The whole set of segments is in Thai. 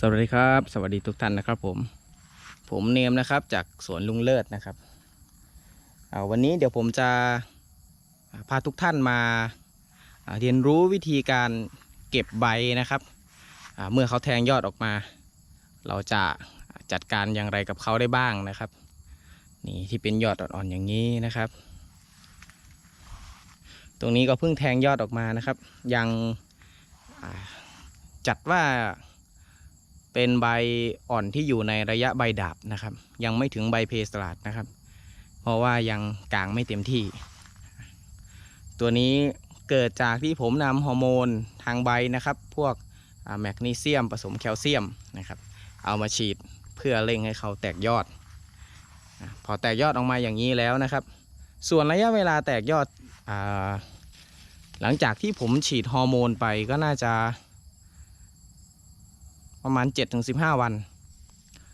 สวัสดีครับ สวัสดีทุกท่านนะครับผม ผมเนมนะครับจากสวนลุงเลิศนะครับวันนี้เดี๋ยวผมจะพาทุกท่านมาเรียนรู้วิธีการเก็บใบนะครับ เมื่อเขาแทงยอดออกมา เราจะจัดการอย่างไรกับเขาได้บ้างนะครับ นี่ที่เป็นยอดอ่อนๆอย่างนี้นะครับ ตรงนี้ก็เพิ่งแทงยอดออกมานะครับ ยังจัดว่า เป็นใบอ่อนที่อยู่ในระยะใบดาบนะครับ ยังไม่ถึงใบเพสลาดนะครับ เพราะว่ายังกลางไม่เต็มที่ ตัวนี้เกิดจากที่ผมนำฮอร์โมนทางใบนะครับ พวกแมกนีเซียมผสมแคลเซียมนะครับ เอามาฉีดเพื่อเร่งให้เขาแตกยอด พอแตกยอดออกมาอย่างนี้แล้วนะครับ ส่วนระยะเวลาแตกยอดอหลังจากที่ผมฉีดฮอร์โมนไปก็น่าจะ ประมาณ 7-15 วัน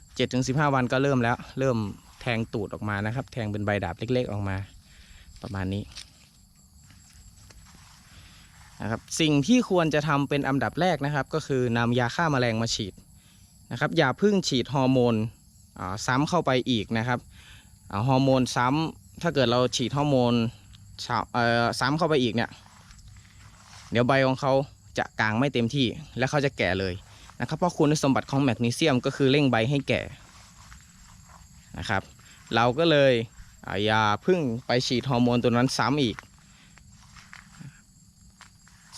7-15 วันก็เริ่มแล้ว เริ่มแทงตูดออกมานะครับ แทงเป็นใบดาบเล็ก ๆ ออกมา ประมาณนี้นะครับสิ่งที่ควรจะทำเป็นอันดับแรกนะครับ ก็คือนำยาฆ่าแมลงมาฉีดนะครับ อย่าพิ่งฉีดฮอร์โมนซ้ำเข้าไปอีกนะครับฮอร์โมนซ้ำถ้าเกิดเราฉีดฮอร์โมนซ้ำเอ่อซ้ำเข้าไปอีกเนี่ยเดี๋ยวใบของเขาจะกลางไม่เต็มที่และเขาจะแก่เลย นะครับเพราะคุณสมบัติของแมกนีเซียมก็คือเร่งใบให้แก่นะครับ เราก็เลยอย่าพึ่งไปฉีดฮอร์โมนตัวนั้นซ้ำอีก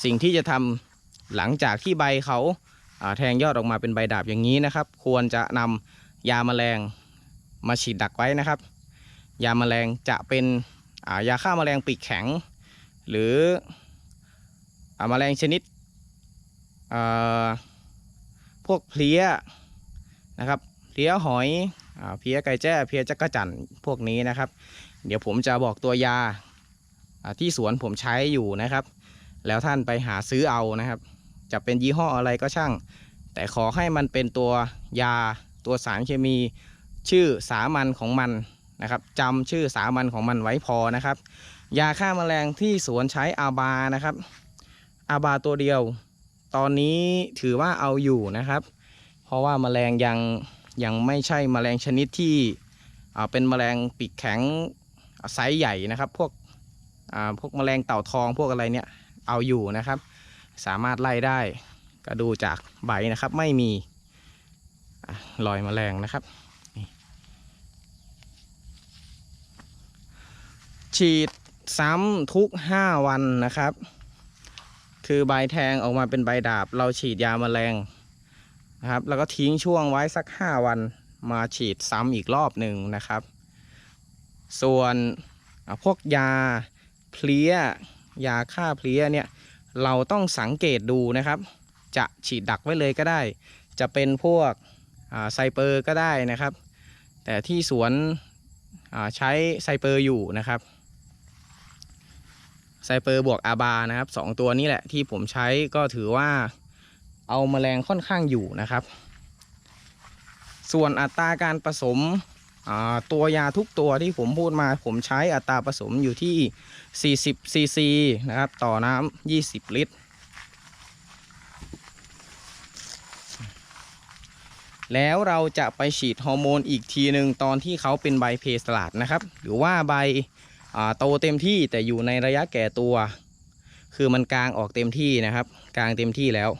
สิ่งที่จะทำหลังจากที่ใบเขาาแทงยอดออกมาเป็นใบดาบอย่างนี้นะครับ ควรจะนำยาแมลงมาฉีดดักไว้นะครับ ยาแมลงจะเป็นายาฆ่าแมลงปีกแข็ง หรืออ่าแมลงชนิดอ พวกเพลี้ยนะครับเพลี้ยหอยอเพลี้ยไก่แจ้เพลี้ยจักระจั่นพวกนี้นะครับ เดี๋ยวผมจะบอกตัวยาที่สวนผมใช้อยู่นะครับ แล้วท่านไปหาซื้อเอานะครับ จะเป็นยี่ห้ออะไรก็ช่าง แต่ขอให้มันเป็นตัวยาตัวสารเคมีชื่อสามัญของมันนะครับจำชื่อสามัญของมันไว้พอนะครับ ยาฆ่าแมลงที่สวนใช้อาบานะครับ อาบาตัวเดียว ตอนนี้ถือว่าเอาอยู่นะครับ เพราะว่าแมลงยังยังไม่ใช่แมลงชนิดที่เป็นแมลงปีกแข็งไซส์ใหญ่นะครับ พวกพวกแมลงเต่าทองพวกอะไรเนี่ยเอาอยู่นะครับ สามารถไล่ได้ก็ดูจากใบนะครับไม่มีรอยแมลงนะครับฉีดซ้ำทุก 5 วันนะครับ คือใบแทงออกมาเป็นใบดาบ เราฉีดยาแมลงนะครับ แล้วก็ทิ้งช่วงไว้สัก 5 วันมาฉีดซ้ำอีกรอบหนึ่งนะครับ ส่วนพวกยาเพลี้ยยาฆ่าเพลี้ยเนี่ยเราต้องสังเกตดูนะครับ จะฉีดดักไว้เลยก็ได้ จะเป็นพวกไซเปอร์ก็ได้นะครับ แต่ที่สวนใช้ไซเปอร์อยู่นะครับ ไซเปอร์บวกอาบานะครับสองตัวนี้แหละที่ผมใช้ก็ถือว่าเอามาแมลงค่อนข้างอยู่นะครับ ส่วนอัตราการผสมตัวยาทุกตัวที่ผมพูดมาผมใช้อัตราผสมอยู่ที่ 40ซีซีนะครับ ต่อน้ำ20 ลิตร แล้วเราจะไปฉีดฮอร์โมนอีกทีหนึ่งตอนที่เขาเป็นใบเพสลาดนะครับ หรือว่าใบ โตเต็มที่แต่อยู่ในระยะแก่ตัว คือมันกลางออกเต็มที่นะครับ กลางเต็มที่แล้ว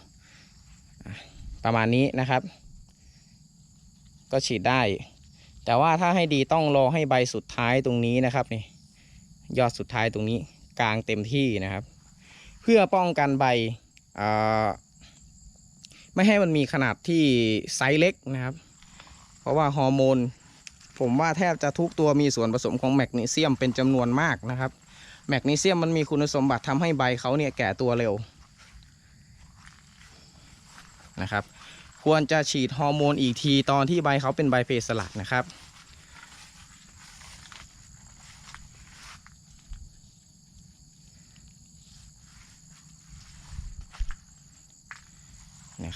ประมาณนี้นะครับ ก็ฉีดได้ แต่ว่าถ้าให้ดีต้องรอให้ใบสุดท้ายตรงนี้นะครับนี่ยอดสุดท้ายตรงนี้ กลางเต็มที่นะครับ เพื่อป้องกันใบไม่ให้มันมีขนาดที่ไซส์เล็กนะครับ เพราะว่าฮอร์โมน ผมว่าแทบจะทุกตัวมีส่วนผสมของแมกนีเซียมเป็นจำนวนมากนะครับ แมกนีเซียมมันมีคุณสมบัติทำให้ใบเขาเนี่ยแก่ตัวเร็วนะครับ ควรจะฉีดฮอร์โมนอีกทีตอนที่ใบเขาเป็นใบเพสลัดนะครับ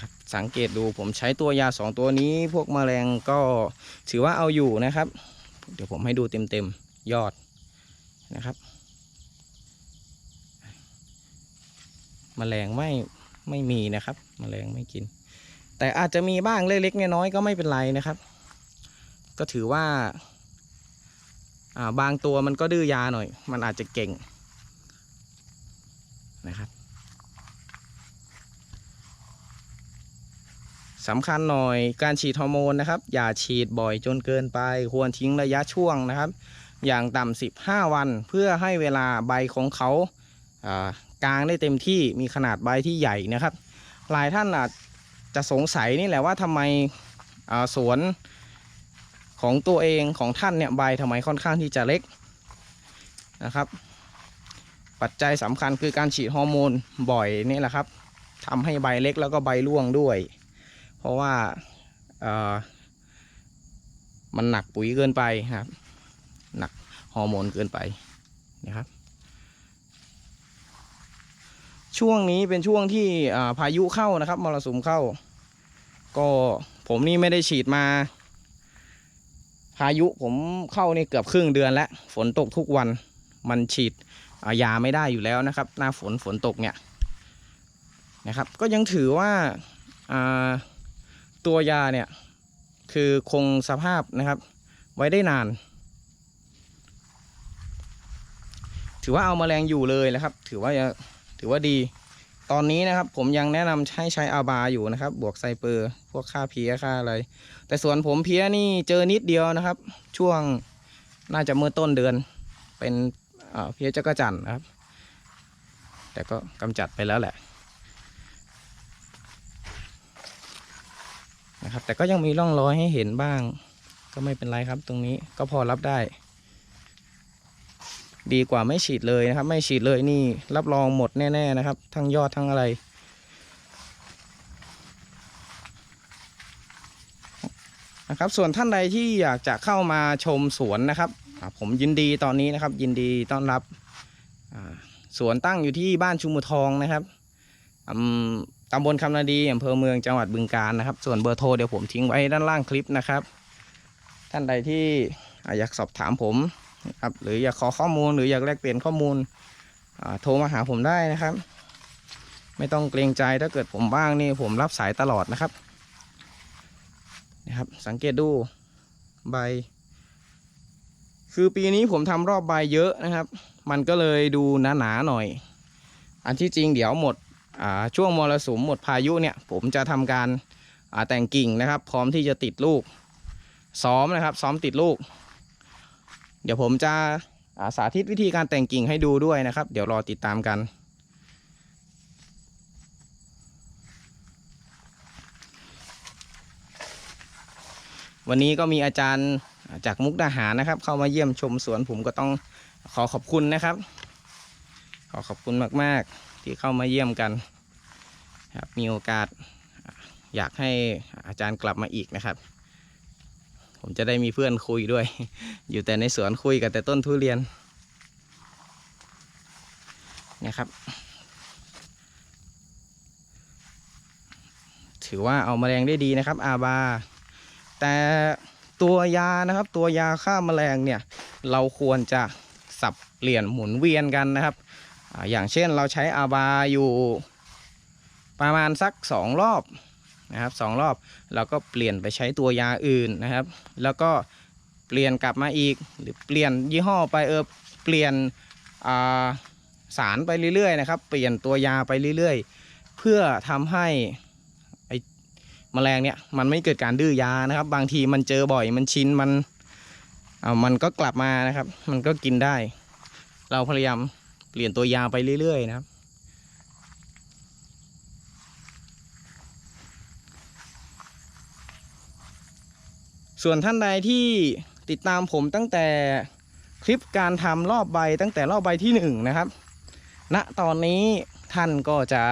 นะครับ สังเกตดูผมใช้ตัวยาสองตัวนี้ พวกแมลงก็ถือว่าเอาอยู่นะครับ เดี๋ยวผมให้ดูเต็มๆยอดนะครับแมลงไม่ไม่มีนะครับแมลงไม่กิน แต่อาจจะมีบ้างเล็กๆน้อยๆก็ไม่เป็นไรนะครับ ก็ถือว่าอ่าบางตัวมันก็ดื้อยาหน่อย มันอาจจะเก่งนะครับ สำคัญหน่อยการฉีดฮอร์โมนนะครับ อย่าฉีดบ่อยจนเกินไป ควรทิ้งระยะช่วงนะครับ อย่างต่ำ15 วันเพื่อให้เวลาใบของเขากลางได้เต็มที่มีขนาดใบที่ใหญ่นะครับ หลายท่านอาจจะสงสัยนี่แหละว่าทำไมาสวนของตัวเองของท่านเนี่ยใบทำไมค่อนข้างที่จะเล็กนะครับ ปัจจัยสำคัญคือการฉีดฮอร์โมนบ่อยนี่แหละครับทำให้ใบเล็กแล้วก็ใบร่วงด้วย เพราะว่าเอ่อมันหนักปุ๋ยเกินไปครับ หนักฮอร์โมนเกินไปนะครับ ช่วงนี้เป็นช่วงที่พายุเข้านะครับมรสุมเข้า ก็ผมนี่ไม่ได้ฉีดมา พายุผมเข้านี่เกือบครึ่งเดือนแล้ว ฝนตกทุกวันมันฉีดายาไม่ได้อยู่แล้วนะครับ หน้าฝนฝนตกเนี่ยนะครับ ก็ยังถือว่าอ่า ตัวยาเนี่ย คือคงสภาพนะครับ ไว้ได้นาน ถือว่าเอามาแรงอยู่เลยนะครับ ถือว่าถือว่าดี ตอนนี้นะครับ ผมยังแนะนำให้ใช้อาบาอยู่นะครับ บวกไซเปอร์ พวกค่าเพี้ยค่าอะไร แต่ส่วนผมเพี้ยนี่เจอนิดเดียวนะครับ ช่วงน่าจะเมื่อต้นเดือน เป็นเพี้ยจักรจันนะครับ แต่ก็กำจัดไปแล้วแหละ นะครับ แต่ก็ยังมีร่องรอยให้เห็นบ้าง ก็ไม่เป็นไรครับ ตรงนี้ก็พอรับได้ ดีกว่าไม่ฉีดเลยนะครับ ไม่ฉีดเลยนี่รับรองหมดแน่ ๆ นะครับ ทั้งยอดทั้งอะไร นะครับ ส่วนท่านใดที่อยากจะเข้ามาชมสวนนะครับผมยินดีตอนนี้นะครับ ยินดีต้อนรับสวนตั้งอยู่ที่บ้านชุมทองนะครับอำ ตำบลคำนาดีอำเภอเมืองจังหวัดบึงกาฬนะครับ ส่วนเบอร์โทรเดี๋ยวผมทิ้งไว้ด้านล่างคลิปนะครับ ท่านใดที่อยากสอบถามผมครับหรืออยากขอข้อมูลหรืออยากแลกเปลี่ยนข้อมูลโทรมาหาผมได้นะครับ ไม่ต้องเกรงใจถ้าเกิดผมบ้างนี่ผมรับสายตลอดนะครับนะครับ สังเกตดูใบ คือปีนี้ผมทำรอบใบเยอะนะครับ มันก็เลยดูหนาๆหน่อย อันที่จริงเดี๋ยวหมด ช่วงมรสุมหมดพายุเนี่ยผมจะทำการาแต่งกิ่งนะครับ พร้อมที่จะติดลูก ซ้อมนะครับ ซ้อมติดลูก เดี๋ยวผมจะาสาธิตวิธีการแต่งกิ่งให้ดูด้วยนะครับ เดี๋ยวรอติดตามกัน วันนี้ก็มีอาจารย์จากมุกดาหารนะครับ เข้ามาเยี่ยมชมสวนผมก็ต้องขอขอบคุณนะครับ ขอขอบคุณมากๆ ที่เข้ามาเยี่ยมกันครับมีโอกาสอยากให้อาจารย์กลับมาอีกนะครับ ผมจะได้มีเพื่อนคุยด้วย อยู่แต่ในสวนคุยกับแต่ต้นทุเรียนนะครับ ถือว่าเอามาแรงได้ดีนะครับ อาบา แต่ตัวยานะครับ ตัวยาฆ่าแมลงเนี่ย เราควรจะสับเปลี่ยนหมุนเวียนกันนะครับ อย่างเช่นเราใช้อาบาอยู่ประมาณสักสองรอบนะครับสองรอบเราก็เปลี่ยนไปใช้ตัวยาอื่นนะครับ แล้วก็เปลี่ยนกลับมาอีก หรือเปลี่ยนยี่ห้อไปเออเปลี่ยนาสารไปเรื่อยๆนะครับ เปลี่ยนตัวยาไปเรื่อยๆ เพื่อทำให้ไอแมลงเนี่ยมันไม่เกิดการดื้อยานะครับ บางทีมันเจอบ่อยมันชินมันเอามันก็กลับมานะครับ มันก็กินได้ เราพยายาม เปลี่ยนตัวยาไปเรื่อย ๆ นะครับ ส่วนท่านใดที่ติดตามผมตั้งแต่คลิปการทำรอบใบตั้งแต่รอบใบที่หนึ่งนะครับณตอนนี้ท่านก็จะ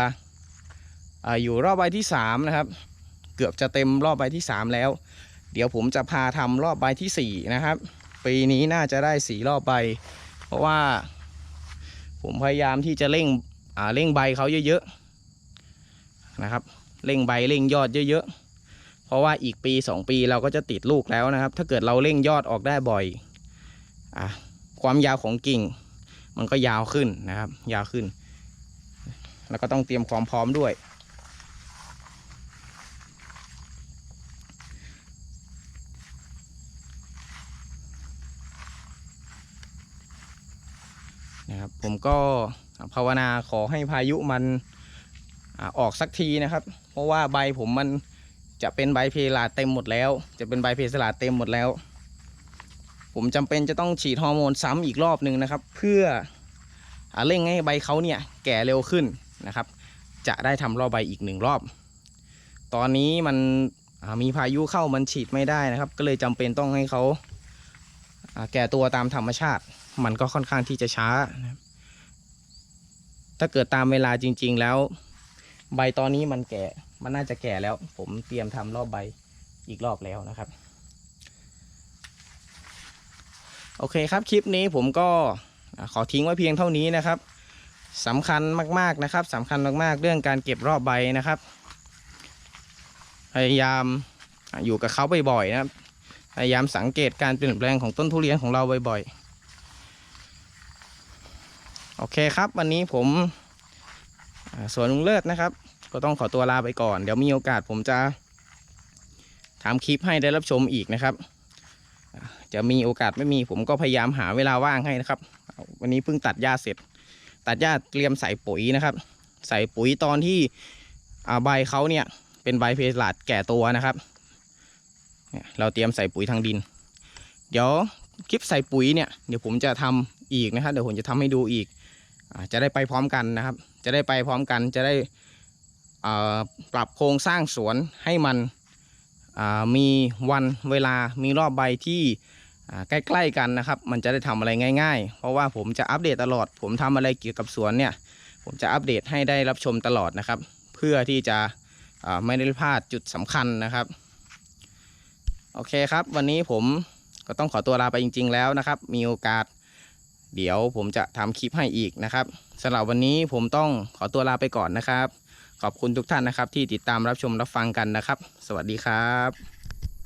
ออยู่รอบใบที่สามนะครับ เกือบจะเต็มรอบใบที่สามแล้ว เดี๋ยวผมจะพาทำรอบใบที่สี่นะครับ ปีนี้น่าจะได้สี่รอบใบ เพราะว่า ผมพยายามที่จะเร่งอ่าเร่งใบเขาเยอะๆนะครับ เร่งใบเร่งยอดเยอะๆ เพราะว่าอีกปีสองปีเราก็จะติดลูกแล้วนะครับ ถ้าเกิดเราเร่งยอดออกได้บ่อยอะความยาวของกิ่ง มันก็ยาวขึ้นนะครับ ยาวขึ้น แล้วก็ต้องเตรียมความพร้อมด้วย ผมก็ภาวนาขอให้พายุมันอออกสักทีนะครับ เพราะว่าใบผมมันจะเป็นใบเพลาเต็มหมดแล้ว จะเป็นใบเพสลาเต็มหมดแล้ว ผมจำเป็นจะต้องฉีดฮอร์โมนซ้ำอีกรอบหนึ่งนะครับ เพื่ออเร่งให้ใบเขาเนี่ยแก่เร็วขึ้นนะครับ จะได้ทำรอบใบอีกหนึ่งรอบ ตอนนี้มันมีพายุเข้ามันฉีดไม่ได้นะครับ ก็เลยจำเป็นต้องให้เขาอ่าแก่ตัวตามธรรมชาติ มันก็ค่อนข้างที่จะช้านะครับ ถ้าเกิดตามเวลาจริง ๆ แล้ว ใบตอนนี้มันแก่ มันน่าจะแก่แล้ว ผมเตรียมทำรอบใบอีกรอบแล้วนะครับ โอเคครับคลิปนี้ผมก็ขอทิ้งไว้เพียงเท่านี้นะครับสำคัญมากๆนะครับสำคัญมากๆ เรื่องการเก็บรอบใบนะครับ พยายามอยู่กับเขาบ่อยๆนะครับพยายามสังเกตการเปลี่ยนแปลงของต้นทุเรียนของเราบ่อยๆ โอเคครับวันนี้ผมสวนลุงเลิศนะครับ ก็ต้องขอตัวลาไปก่อน เดี๋ยวมีโอกาสผมจะทำคลิปให้ได้รับชมอีกนะครับ จะมีโอกาสไม่มีผมก็พยายามหาเวลาว่างให้นะครับ วันนี้เพิ่งตัดหญ้าเสร็จ ตัดหญ้าเตรียมใส่ปุ๋ยนะครับ ใส่ปุ๋ยตอนที่ใบเขาเนี่ยเป็นใบเพลาดแก่ตัวนะครับ เราเตรียมใส่ปุ๋ยทางดิน เดี๋ยวคลิปใส่ปุ๋ยเนี่ยเดี๋ยวผมจะทำอีกนะครับ เดี๋ยวผมจะทำให้ดูอีก จะได้ไปพร้อมกันนะครับ จะได้ไปพร้อมกันจะได้ปรับโครงสร้างสวนให้มันมีวันเวลามีรอบใบที่ใกล้ๆกันนะครับ มันจะได้ทำอะไรง่าย ๆ เพราะว่าผมจะอัปเดตตลอด ผมทำอะไรเกี่ยวกับสวนเนี่ย ผมจะอัปเดตให้ได้รับชมตลอดนะครับ เพื่อที่จะไม่ได้พลาดจุดสำคัญนะครับ โอเคครับ วันนี้ผมก็ต้องขอตัวลาไปจริง ๆ แล้วนะครับ มีโอกาส เดี๋ยวผมจะทำคลิปให้อีกนะครับสำหรับวันนี้ผมต้องขอตัวลาไปก่อนนะครับ ขอบคุณทุกท่านนะครับ ที่ติดตามรับชมรับฟังกันนะครับ สวัสดีครับ